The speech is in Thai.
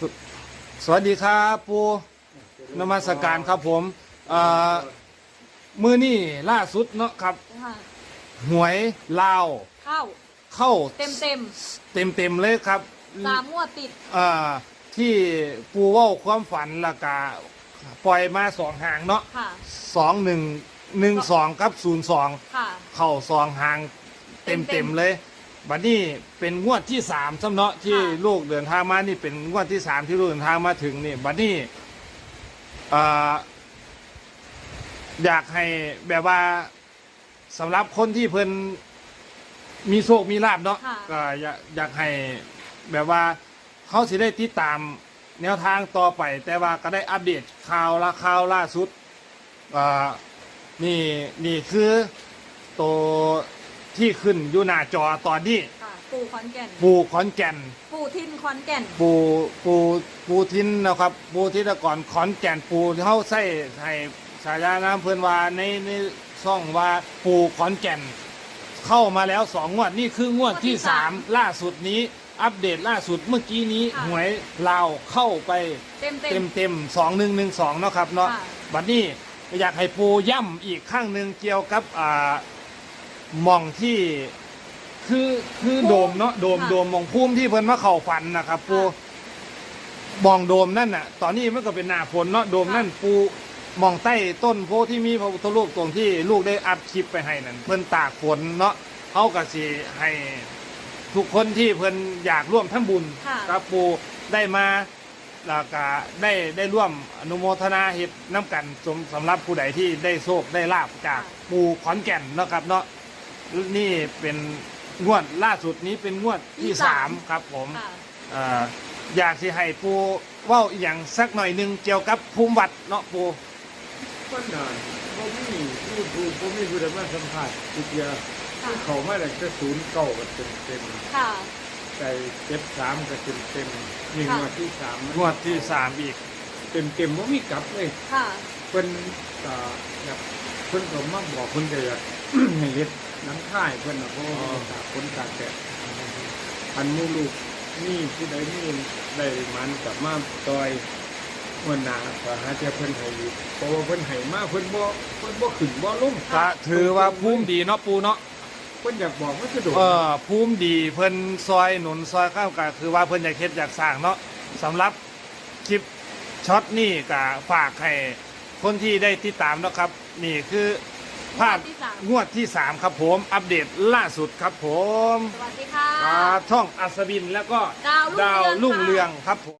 สสวัสดีครับปูนมัสการครับผมเอ่อมือนี่ล่าสุดเนาะครับ ค่ะหวยลาวเข้าเข้าเต็มเต็มเต็มเต็มๆเลยครับๆสามงวดติดเอ่อที่ปูเว่าความฝันและกาปล่อยมาสองหางเนาะค่ะ สองหนึ่งหนึ่งสองกับศูนย์สองค่ะ เข้าสองหางเต็มเต็เต็มมๆๆเลย บัดนี้เป็นงวดที่สามสำเนาะที่ค่ะ ลูกเดินทางมานี่เป็นงวดที่สามที่ลูกเดินทางมาถึงนี่บัดนี้เอ่ออยากให้แบบว่าสำหรับคนที่เพิ่นมีโชคมีลาบเนาะค่ะ ก็อยากอยากให้แบบว่าเขาสิได้ติดตามแนวทางต่อไป แต่ว่าก็ได้อัปเดตข่าวละข่าวล่าสุดอ่านี่นี่คือตัว ที่ขึ้นอยู่หน้าจอตอนนี้ค่ะปู่ขอนแก่นปูขอนแก่น ปู่ทินขอนแก่น ปูปูปูทินนะครับ ปูทินก่อนขอนแก่นปูที่เขาใส่ให้ฉายาน้ำเพื่อนว่าในในช่องว่าปูขอนแก่น เข้ามาแล้วสองงวดนี่คืองวดที่สามล่าสุดนี้ อัปเดตล่าสุดเมื่อกี้นี้หวยลาวเข้าไปเต็มเต็เต็มมเต็มสองหนึ่งหนึ่งสองเนาะครับเนาะค่ะ บัดนี้อยากให้ปูย่ำอีกข้างหนึ่งเกี่ยวกับอ่า หมองที่คือคือโดมเนาะโดมโดมหมองพุ่มที่เพิ่นมาเข่าฝันนะครับ ปูมองโดมนั่นน่ะ ตอนนี้มันก็เป็นหน้าฝนเนาะโดมนั่นปูมองใต้ต้นโพธิ์ที่มีพระพุทธรูปตรงที่ลูกได้อัดคลิปไปให้นั่นเพิ่นตากฝนเนาะเขาก็สิให้ทุกคนที่เพิ่นอยากร่วมทำบุญค่ะกับปูได้มา แล้วก็ได้ได้ร่วมอนุโมทนาเฮ็ดน้ำกันสมสำหรับผู้ใดที่ได้โชคได้ลาบจากปูขอนแก่นเนาะครับเนาะ นี่เป็นงวดล่าสุดนี้เป็นงวดที่สามครับผมค่ะเอ่ออยากสิให้ปูเว้าอหย่างสักหน่อยหนึงเกี่ยวกับภูมิวัดเนาะปูคนนานบ่มีผู้ผู้บ่มีผู้ใดมาสัมผัสอีกเดียวค่ะเขามาได้จะศูนย์เก้าก็เต็มเต็มค่ะใจเจ็ดสามก็เต็มเต็มหนึ่งค่ะ งวดที่สามงวดที่สามอีกเต็มเต็มว่ามีกลับเลยค่ะ เพิ่นก็แบบเพิ่นก็มาบอกเพิ่นก็อยาก ให้เฮ็ดห นังค่ายเพิ่นน่ะเพราะว่าเพิ่นตากคนตากแดดอันหมูลูกนี่ผู้ใดนี่ได้มันกลับมาต่อยวันหนาก็หาแต่เพิ่นให้อยู่เพราะว่าเพิ่นให้มาเพิ่นบ่เพิ่นบ่ขึ้นบ่ลงก็ถือว่าภูมิดีเนาะปูเนาะเพิ่นอยากบอกว่าสะดวกเออภูมิดีเพิ่นซอยหนุนซอยข้าวก็คือว่าเพิ่นอยากเฮ็ดอยากสร้างเนาะสำหรับคลิปช็อตนี่ก็ฝากให้คนที่ได้ติดตามเนาะครับ นี่คือ ภาพงวดที่สาม งวดที่ 3 ครับผม อัปเดตล่าสุดครับผมสวัสดีค่ะอ่าช่องอัศวินแล้วก็ดาวรุ่งเรือง รุ่งค่ะเรืองครับผม